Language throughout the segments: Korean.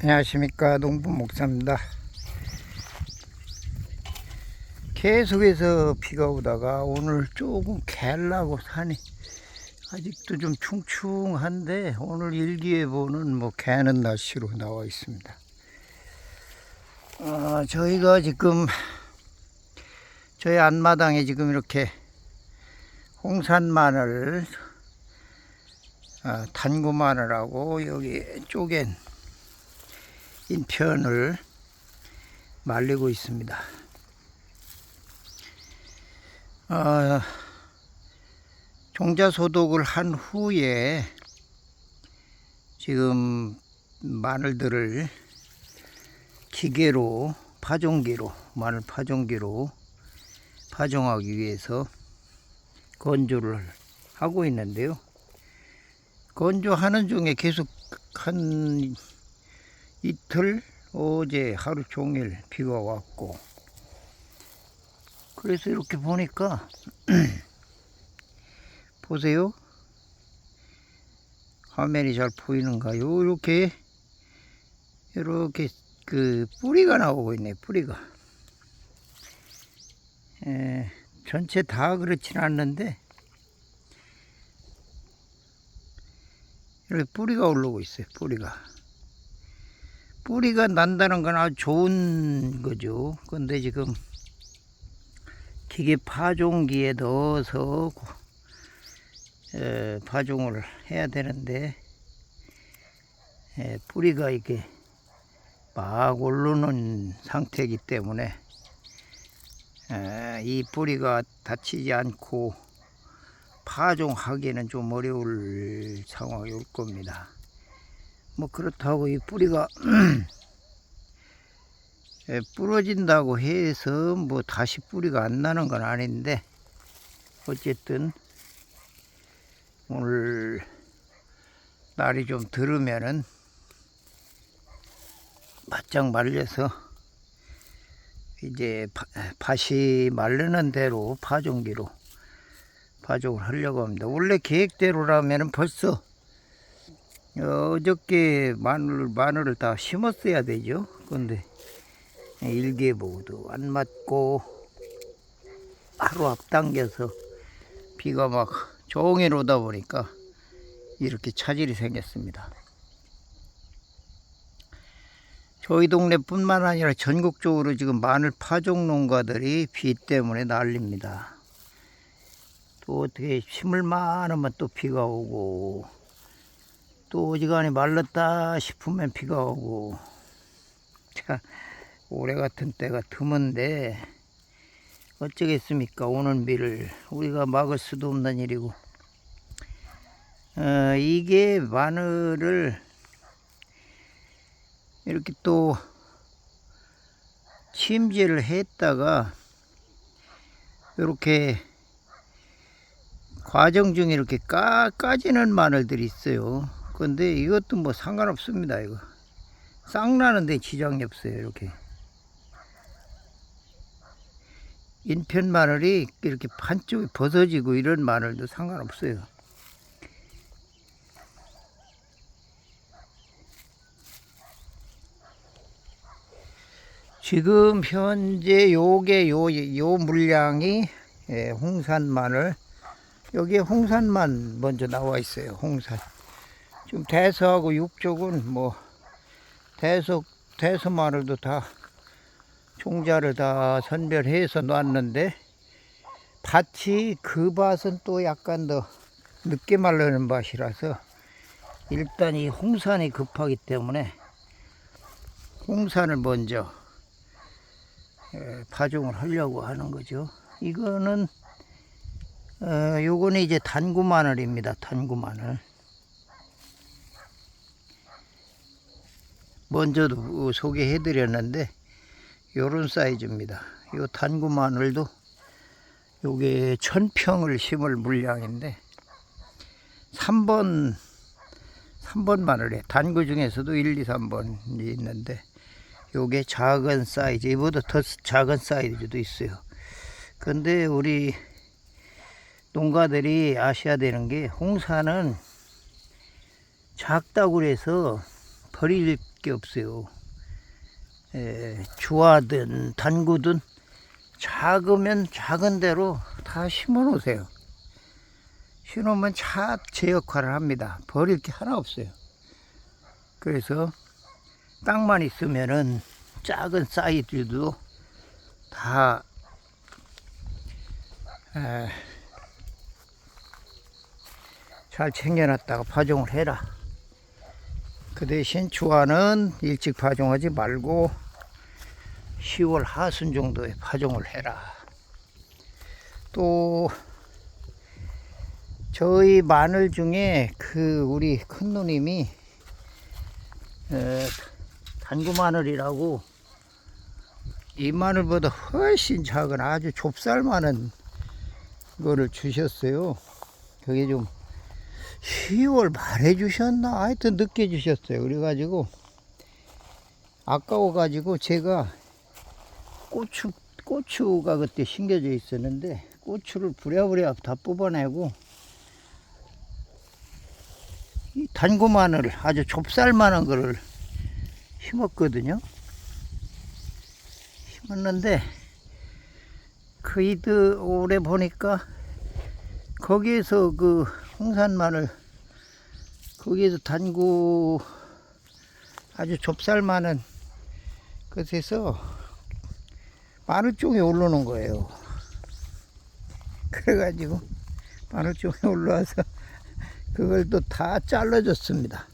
안녕하십니까 농부 목사입니다. 계속해서 비가 오다가 오늘 조금 갤라고 산이 아직도 좀 충충한데 오늘 일기예보는 뭐 개는 날씨로 나와 있습니다. 아, 저희가 지금 저희 앞마당에 지금 이렇게 홍산 마늘, 아, 단구 마늘하고 여기 쪼갠 인편을 말리고 있습니다. 어, 종자 소독을 한 후에 지금 마늘들을 기계로 파종기로 마늘 파종기로 파종하기 위해서 건조를 하고 있는데요. 건조하는 중에 계속 한 이틀 어제 하루 종일 비가 왔고 그래서 이렇게 보니까 보세요. 화면이 잘 보이는가요? 이렇게 이렇게 그 뿌리가 나오고 있네 뿌리가. 에, 전체 다 그렇지는 않는데 이렇게 뿌리가 올라오고 있어요 뿌리가 뿌리가 난다는 건 아주 좋은 거죠. 근데 지금 기계 파종기에 넣어서 에, 파종을 해야 되는데 에, 뿌리가 이게 막 오르는 상태이기 때문에 에, 이 뿌리가 다치지 않고 파종하기에는 좀 어려울 상황이 올 겁니다. 뭐 그렇다고 이 뿌리가 예, 부러진다고 해서 뭐 다시 뿌리가 안 나는 건 아닌데 어쨌든 오늘 날이 좀 들으면은 바짝 말려서 이제 바, 밭이 마르는 대로 파종기로 파종을 하려고 합니다. 원래 계획대로라면은 벌써 어저께 마늘, 마늘을 다 심었어야 되죠. 근데 일기예보도 안 맞고 하루 앞당겨서 비가 막 종일 오다 보니까 이렇게 차질이 생겼습니다. 저희 동네뿐만 아니라 전국적으로 지금 마늘 파종 농가들이 비 때문에 난립니다. 또 어떻게 심을 만하면 또 비가 오고 또 어지간히 말랐다 싶으면 비가 오고 자 올해 같은 때가 드문데 어쩌겠습니까 오는 비를 우리가 막을 수도 없는 일이고 어, 이게 마늘을 이렇게 또 침지를 했다가 이렇게 과정 중에 이렇게 까, 까지는 마늘들이 있어요. 근데 이것도 뭐 상관없습니다 이거. 싹 나는데 지장이 없어요 이렇게. 인편 마늘이 이렇게 반쪽이 벗어지고 이런 마늘도 상관없어요. 지금 현재 요게 요, 요 물량이 예, 홍산 마늘. 여기에 홍산만 먼저 나와 있어요 홍산 지금 대서하고 육족은 뭐 대서 대서 마늘도 다 종자를 다 선별해서 놨는데 밭이 그 밭은 또 약간 더 늦게 말르는 밭이라서 일단 이 홍산이 급하기 때문에 홍산을 먼저 에, 파종을 하려고 하는 거죠. 이거는 어, 요거는 이제 단구 마늘입니다. 단구 마늘. 먼저도 소개해 드렸는데 요런 사이즈입니다. 요 단구 마늘도 요게 천평을 심을 물량인데 3번 3번 마늘에 단구 중에서도 1, 2, 3번이 있는데 요게 작은 사이즈 이보다 더 작은 사이즈도 있어요. 근데 우리 농가들이 아셔야 되는 게 홍사는 작다고 그래서 버릴 게 없어요. 에, 주화든 단구든 작으면 작은 대로 다 심어 놓으세요. 심으면 차제 역할을 합니다. 버릴 게 하나 없어요. 그래서 땅만 있으면은 작은 사이즈도 다 에, 잘 챙겨놨다가 파종을 해라. 그 대신 주화는 일찍 파종하지 말고 10월 하순 정도에 파종을 해라. 또 저희 마늘 중에 그 우리 큰 누님이 에, 단구 마늘이라고 이 마늘보다 훨씬 작은 아주 좁쌀 많은 거를 주셨어요. 그게 좀 10월 말에 주셨나? 하여튼 늦게 주셨어요. 그래가지고 아까워가지고 제가 고추 고추가 그때 심겨져 있었는데 고추를 부랴부랴 다 뽑아내고 이 단고 마늘을 아주 좁쌀만한 거를 심었거든요. 심었는데 그이드 올해 보니까 거기에서 그 홍산 마늘 거기에서 단구 아주 좁쌀 많은 것에서 마늘 쪽에 올라오는 거예요. 그래가지고 마늘 쪽에 올라와서 그걸 또 다 잘라줬습니다.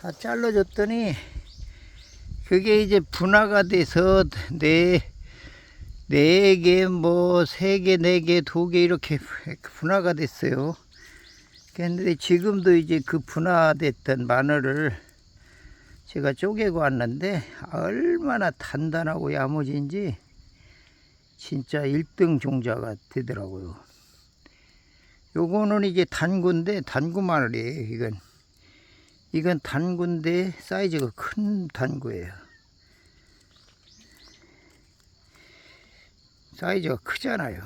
다 잘라줬더니 그게 이제 분화가 돼서 네, 네 개, 뭐, 세 개, 네 개, 두 개 이렇게 분화가 됐어요. 근데 지금도 이제 그 분화됐던 마늘을 제가 쪼개고 왔는데 얼마나 단단하고 야무진지 진짜 1등 종자가 되더라고요. 요거는 이제 단구인데 단구 마늘이에요. 이건 이건 단구인데 사이즈가 큰 단구예요. 사이즈가 크잖아요.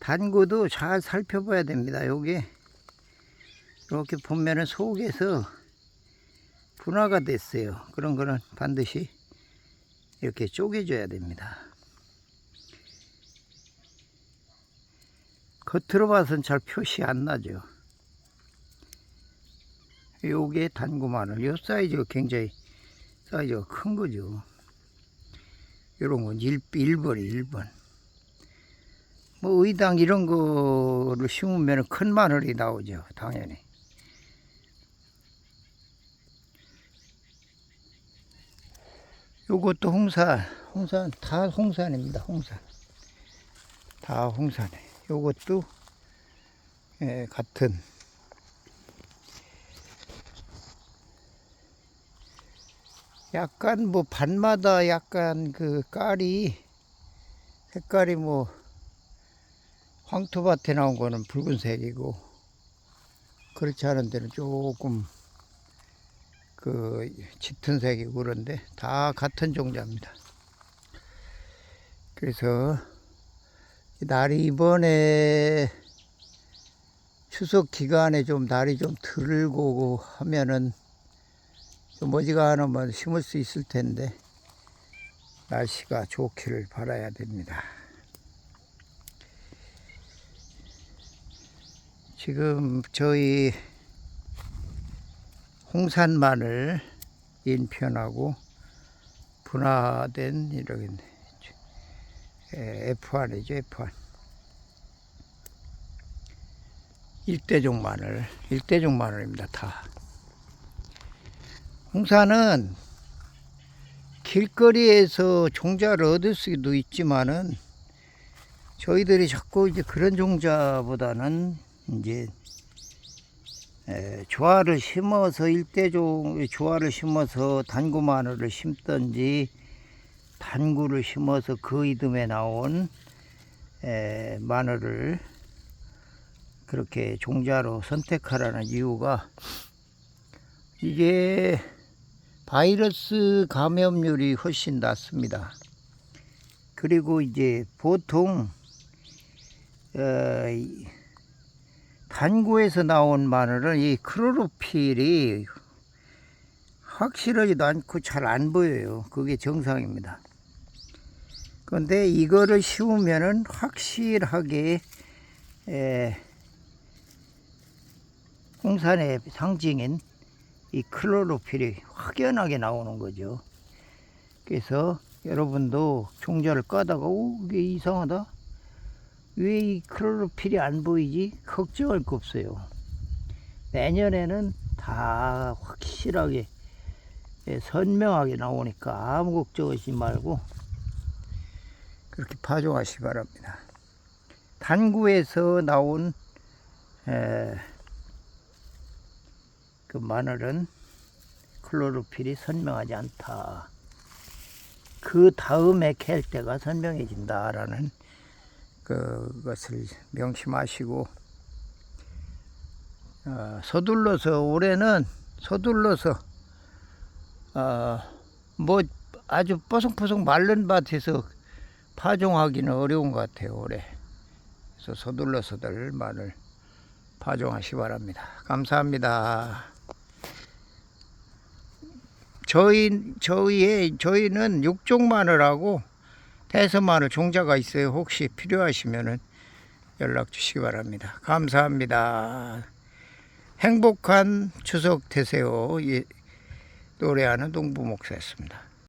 단구도 잘 살펴봐야 됩니다. 요게 이렇게 보면은 속에서 분화가 됐어요. 그런 거는 반드시 이렇게 쪼개줘야 됩니다. 겉으로 봐서는 잘 표시 안 나죠. 요게 단구 마늘. 요 사이즈가 굉장히 사이즈가 큰 거죠. 요런 건 1, 1번이 1번. 뭐 의당 이런 거를 심으면 큰 마늘이 나오죠. 당연히. 요것도 홍산, 홍산, 다 홍산입니다. 홍산. 다 홍산에. 요것도 예, 같은 약간 뭐 반마다 약간 그 깔이 색깔이 뭐 황토밭에 나온 거는 붉은색이고 그렇지 않은 데는 조금 그 짙은 색이고 그런데 다 같은 종자입니다. 그래서 이 날이 이번에 추석 기간에 좀 날이 좀 들고 하면은 좀 어지간하면 심을 수 있을 텐데 날씨가 좋기를 바라야 됩니다. 지금 저희 홍산 마늘 인편하고 분화된 이런 F1이죠 F1 일대종 마늘 일대종 마늘입니다 다 홍산은 길거리에서 종자를 얻을 수도 있지만은 저희들이 자꾸 이제 그런 종자보다는 이제 에, 조화를 심어서 일대종 조화를 심어서 단구 마늘을 심든지 단구를 심어서 그 이듬해 나온 에, 마늘을 그렇게 종자로 선택하라는 이유가 이게 바이러스 감염률이 훨씬 낮습니다. 그리고 이제 보통 어, 단구에서 나온 마늘은 이 크로로필이 확실하지도 않고 잘 안 보여요. 그게 정상입니다. 그런데 이거를 씌우면은 확실하게 에, 홍산의 상징인 이 클로로필이 확연하게 나오는 거죠. 그래서 여러분도 종자를 까다가 오 이게 이상하다. 왜 이 클로로필이 안 보이지? 걱정할 거 없어요. 내년에는 다 확실하게 예, 선명하게 나오니까 아무 걱정하지 말고 그렇게 파종하시 기 바랍니다. 단구에서 나온 에, 그 마늘은 클로로필이 선명하지 않다. 그 다음에 캘 때가 선명해진다라는 그것을 명심하시고 어, 서둘러서 올해는 서둘러서 어, 뭐 아주 뽀송뽀송 마른 밭에서 파종하기는 어려운 것 같아요 올해. 그래서 서둘러서들 마늘 파종하시 기 바랍니다. 감사합니다. 저희 저희의 저희는 육종 마늘하고 대서 마늘 종자가 있어요. 혹시 필요하시면은 연락 주시기 바랍니다. 감사합니다. 행복한 추석 되세요. 예, 노래하는 동부 목사였습니다.